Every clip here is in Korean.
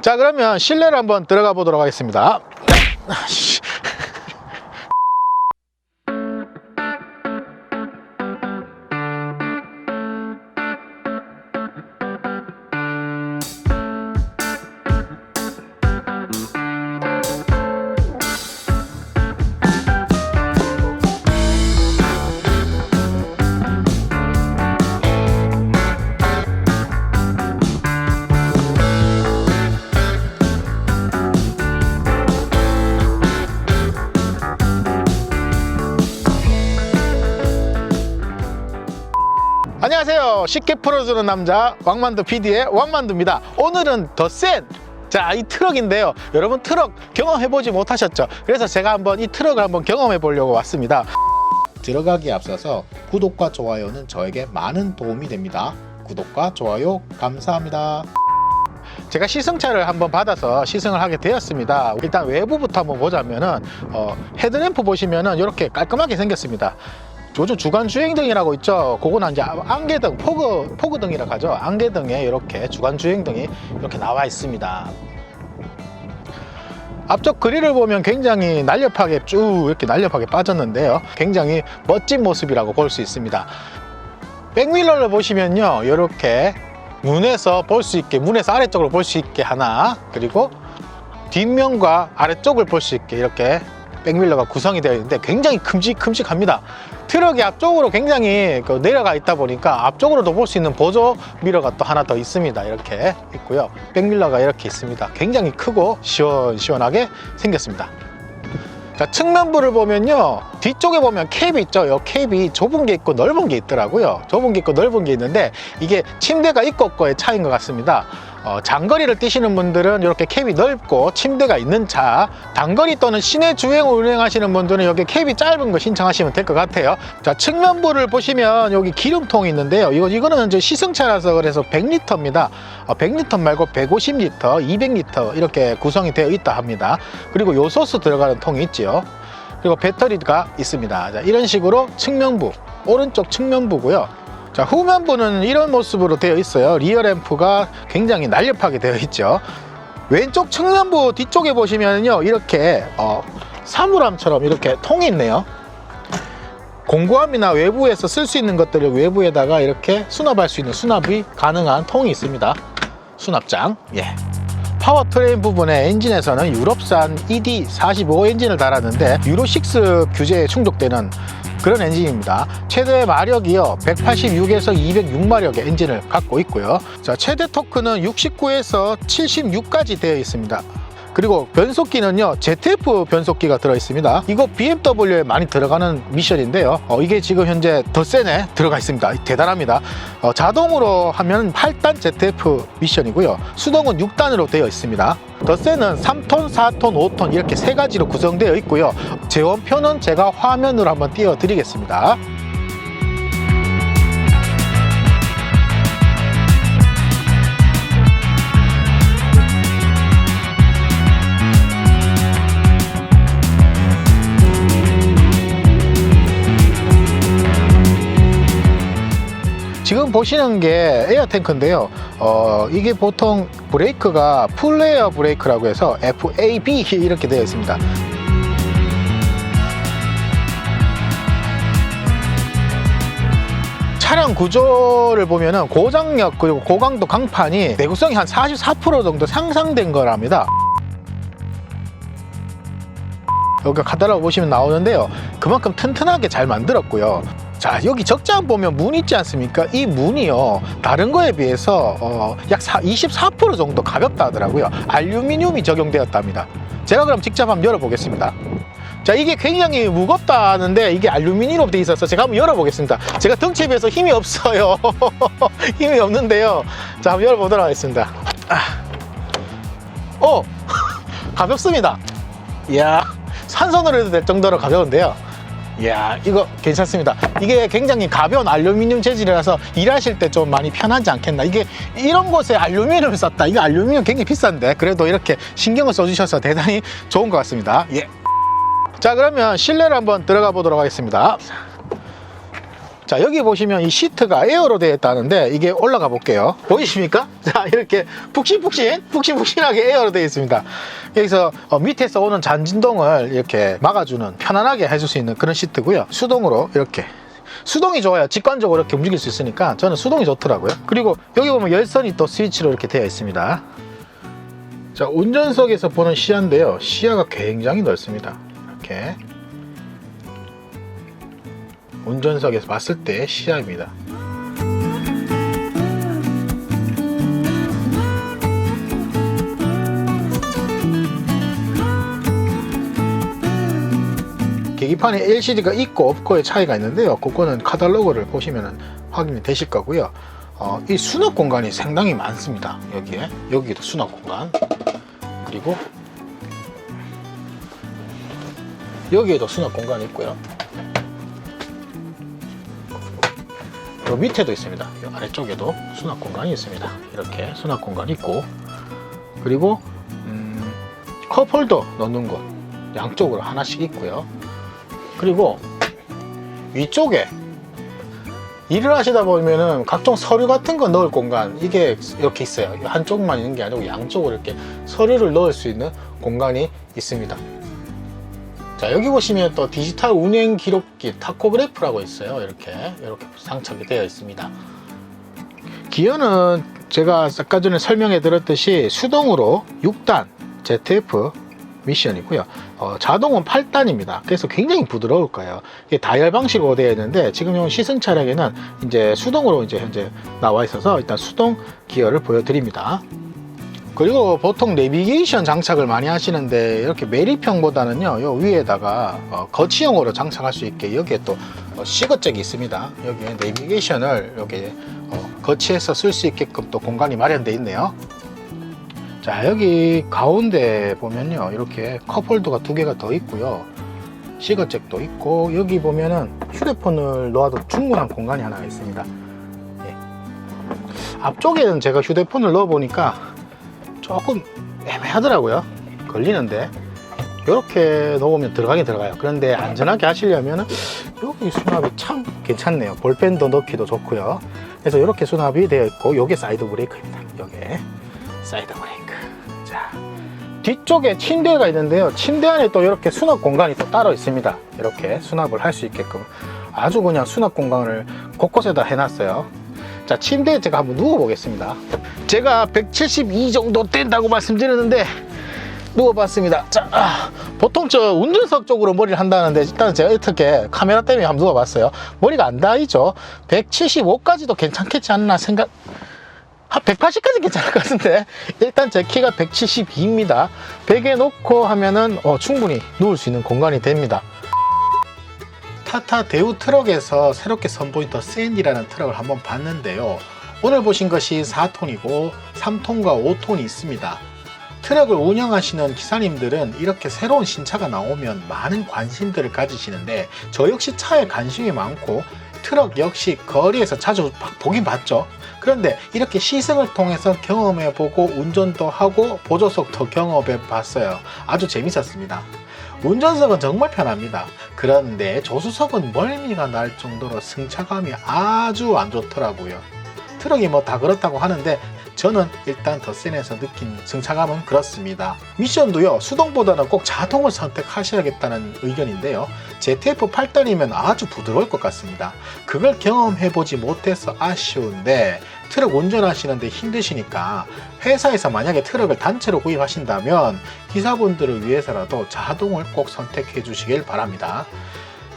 자 그러면 실내를 한번 들어가 보도록 하겠습니다 안녕하세요 쉽게 풀어주는 남자 왕만두 PD의 왕만두입니다 오늘은 더센 자, 이 트럭인데요. 여러분 트럭 경험해보지 못하셨죠? 그래서 제가 한번 이 트럭을 한번 경험해 보려고 왔습니다. 들어가기에 앞서서 구독과 좋아요는 저에게 많은 도움이 됩니다. 구독과 좋아요 감사합니다. 제가 시승차를 한번 받아서 시승을 하게 되었습니다. 일단 외부부터 한번 보자면은 어, 헤드램프 보시면은 이렇게 깔끔하게 생겼습니다. 요즘 주간 주행등이라고 있죠. 그거는 이제 안개등, 포그, 포그등이라고 하죠. 안개등에 이렇게 주간 주행등이 이렇게 나와 있습니다. 앞쪽 그릴을 보면 굉장히 날렵하게 쭉 이렇게 날렵하게 빠졌는데요. 굉장히 멋진 모습이라고 볼 수 있습니다. 백밀러를 보시면요. 이렇게 문에서 볼 수 있게, 문에서 아래쪽으로 볼 수 있게 하나, 그리고 뒷면과 아래쪽을 볼 수 있게 이렇게 백밀러가 구성이 되어 있는데 굉장히 큼직큼직합니다. 트럭이 앞쪽으로 굉장히 그 내려가 있다 보니까 앞쪽으로도 볼 수 있는 보조 미러가 또 하나 더 있습니다. 이렇게 있고요. 백밀러가 이렇게 있습니다. 굉장히 크고 시원시원하게 생겼습니다. 자, 측면부를 보면요. 뒤쪽에 보면 캡이 있죠. 이 캡이 좁은 게 있고 넓은 게 있더라고요. 좁은 게 있고 넓은 게 있는데 이게 침대가 있고 없고의 차이인 것 같습니다. 어, 장거리를 뛰시는 분들은 이렇게 캡이 넓고 침대가 있는 차 단거리 또는 시내 주행을 운행하시는 분들은 여기 캡이 짧은 거 신청하시면 될 것 같아요. 자 측면부를 보시면 여기 기름통이 있는데요. 이거, 이거는 이제 시승차라서 그래서 100리터입니다. 어, 100리터 말고 150리터 200리터 이렇게 구성이 되어 있다 합니다. 그리고 요소수 들어가는 통이 있지요. 그리고 배터리가 있습니다. 자, 이런 식으로 측면부 오른쪽 측면부고요 자 후면부는 이런 모습으로 되어 있어요. 리어 램프가 굉장히 날렵하게 되어 있죠. 왼쪽 측면부 뒤쪽에 보시면요 이렇게 어, 사물함처럼 이렇게 통이 있네요. 공구함이나 외부에서 쓸 수 있는 것들을 외부에다가 이렇게 수납할 수 있는 수납이 가능한 통이 있습니다. 수납장 예. 파워트레인 부분의 엔진에서는 유럽산 ED45 엔진을 달았는데 유로6 규제에 충족되는 그런 엔진입니다. 최대 마력이요 186에서 206마력의 엔진을 갖고 있고요. 자 최대 토크는 69에서 76까지 되어 있습니다. 그리고 변속기는요 ZF 변속기가 들어 있습니다. 이거 BMW에 많이 들어가는 미션인데요. 어, 이게 지금 현재 덧센에 들어가 있습니다. 대단합니다. 어, 자동으로 하면 8단 ZF 미션이고요. 수동은 6단으로 되어 있습니다. 덧센은 3톤, 4톤, 5톤 이렇게 세 가지로 구성되어 있고요. 재원표는 제가 화면으로 한번 띄워 드리겠습니다 보시는 게 에어 탱크인데요. 어, 이게 보통 브레이크가 풀에어 브레이크라고 해서 FAB 이렇게 되어 있습니다. 차량 구조를 보면은 고장력 그리고 고강도 강판이 내구성이 한 44% 정도 상상된 거랍니다. 여기가 카다라고 보시면 나오는데요. 그만큼 튼튼하게 잘 만들었고요. 자 여기 적장 보면 문 있지 않습니까? 이 문이요 다른 거에 비해서 어, 약 24% 정도 가볍다 하더라고요. 알루미늄이 적용되었답니다. 제가 그럼 직접 한번 열어보겠습니다. 자 이게 굉장히 무겁다 하는데 이게 알루미늄으로 돼 있어서 제가 한번 열어보겠습니다. 제가 덩치에 비해서 힘이 없어요. 힘이 없는데요. 자 한번 열어보도록 하겠습니다. 아. 어 가볍습니다. 이야 한 손으로 해도 될 정도로 가벼운데요. 이야 이거 괜찮습니다. 이게 굉장히 가벼운 알루미늄 재질이라서 일하실 때 좀 많이 편하지 않겠나? 이게 이런 곳에 알루미늄을 썼다. 이거 알루미늄 굉장히 비싼데 그래도 이렇게 신경을 써주셔서 대단히 좋은 것 같습니다. 예. 자 그러면 실내를 한번 들어가 보도록 하겠습니다 자 여기 보시면 이 시트가 에어로 되어 있다는데 이게 올라가 볼게요. 보이십니까? 자 이렇게 푹신푹신 푹신푹신하게 에어로 되어 있습니다. 여기서 어, 밑에서 오는 잔진동을 이렇게 막아주는 편안하게 해줄 수 있는 그런 시트고요. 수동으로 이렇게. 수동이 좋아요 직관적으로 이렇게 움직일 수 있으니까 저는 수동이 좋더라고요. 그리고 여기 보면 열선이 또 스위치로 이렇게 되어 있습니다. 자 운전석에서 보는 시야인데요. 시야가 굉장히 넓습니다. 이렇게 운전석에서 봤을 때 시야입니다. 계기판에 LCD가 있고 없고의 차이가 있는데요. 그거는 카탈로그를 보시면 확인이 되실 거고요. 어, 이 수납 공간이 상당히 많습니다. 여기에 여기도 수납 공간 그리고 여기에도 수납 공간이 있고요. 요 밑에도 있습니다. 요 아래쪽에도 수납 공간이 있습니다. 이렇게 수납 공간이 있고 그리고 음, 컵홀더 넣는 곳 양쪽으로 하나씩 있고요. 그리고 위쪽에 일을 하시다 보면은 각종 서류 같은 거 넣을 공간 이게 이렇게 있어요. 한쪽만 있는 게 아니고 양쪽으로 이렇게 서류를 넣을 수 있는 공간이 있습니다. 자 여기 보시면 또 디지털 운행 기록기 타코그래프라고 있어요. 이렇게 이렇게 장착이 되어 있습니다. 기어는 제가 아까 전에 설명해 드렸듯이 수동으로 6단 ZF 미션이고요. 어, 자동은 8단입니다. 그래서 굉장히 부드러울 거예요. 이게 다이얼 방식으로 되어 있는데 지금 이 시승 차량에는 이제 수동으로 이제 현재 나와 있어서 일단 수동 기어를 보여드립니다 그리고 보통 내비게이션 장착을 많이 하시는데 이렇게 메리평보다는요 요 위에다가 어, 거치형으로 장착할 수 있게 여기에 또 어, 시거잭이 있습니다. 여기에 내비게이션을 이렇게 어, 거치해서 쓸 수 있게끔 또 공간이 마련되어 있네요. 자 여기 가운데 보면요 이렇게 컵홀더가 두 개가 더 있고요. 시거잭도 있고 여기 보면은 휴대폰을 놓아도 충분한 공간이 하나 있습니다. 예. 앞쪽에는 제가 휴대폰을 넣어 보니까 조금 애매하더라고요. 걸리는데. 이렇게 놓으면 들어가긴 들어가요. 그런데 안전하게 하시려면 여기 수납이 참 괜찮네요. 볼펜도 넣기도 좋고요. 그래서 이렇게 수납이 되어 있고 이게 사이드 브레이크입니다. 이게 사이드 브레이크. 자 뒤쪽에 침대가 있는데요. 침대 안에 또 이렇게 수납 공간이 또 따로 있습니다. 이렇게 수납을 할 수 있게끔 아주 그냥 수납 공간을 곳곳에다 해놨어요 자 침대에 제가 한번 누워 보겠습니다. 제가 172 정도 된다고 말씀드렸는데 누워봤습니다. 자 아, 보통 저 운전석 쪽으로 머리를 한다는데 일단 제가 어떻게 카메라 때문에 한번 누워봤어요. 머리가 안 닿이죠? 175까지도 괜찮겠지 않나 생각 한 180까지 괜찮을 것 같은데 일단 제 키가 172입니다. 100에 놓고 하면은 어, 충분히 누울 수 있는 공간이 됩니다 타타 대우 트럭에서 새롭게 선보인 더 센이라는 트럭을 한번 봤는데요. 오늘 보신 것이 4톤이고 3톤과 5톤이 있습니다. 트럭을 운영하시는 기사님들은 이렇게 새로운 신차가 나오면 많은 관심들을 가지시는데 저 역시 차에 관심이 많고 트럭 역시 거리에서 자주 보긴 봤죠. 그런데 이렇게 시승을 통해서 경험해 보고 운전도 하고 보조석도 경험해 봤어요. 아주 재밌었습니다. 운전석은 정말 편합니다. 그런데 조수석은 멀미가 날 정도로 승차감이 아주 안 좋더라고요. 트럭이 뭐 다 그렇다고 하는데 저는 일단 더센에서 느낀 승차감은 그렇습니다. 미션도요 수동보다는 꼭 자동을 선택하셔야겠다는 의견인데요. ZF 8단이면 아주 부드러울 것 같습니다. 그걸 경험해보지 못해서 아쉬운데 트럭 운전하시는데 힘드시니까 회사에서 만약에 트럭을 단체로 구입하신다면 기사분들을 위해서라도 자동을 꼭 선택해 주시길 바랍니다.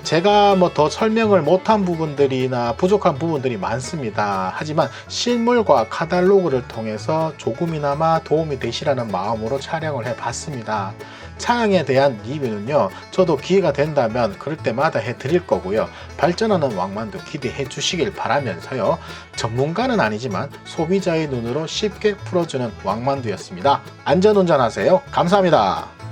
제가 뭐 더 설명을 못한 부분들이나 부족한 부분들이 많습니다. 하지만 실물과 카탈로그를 통해서 조금이나마 도움이 되시라는 마음으로 촬영을 해 봤습니다. 차량에 대한 리뷰는요, 저도 기회가 된다면 그럴 때마다 해 드릴 거고요. 발전하는 왕만두 기대해 주시길 바라면서요, 전문가는 아니지만 소비자의 눈으로 쉽게 풀어주는 왕만두였습니다. 안전 운전하세요. 감사합니다.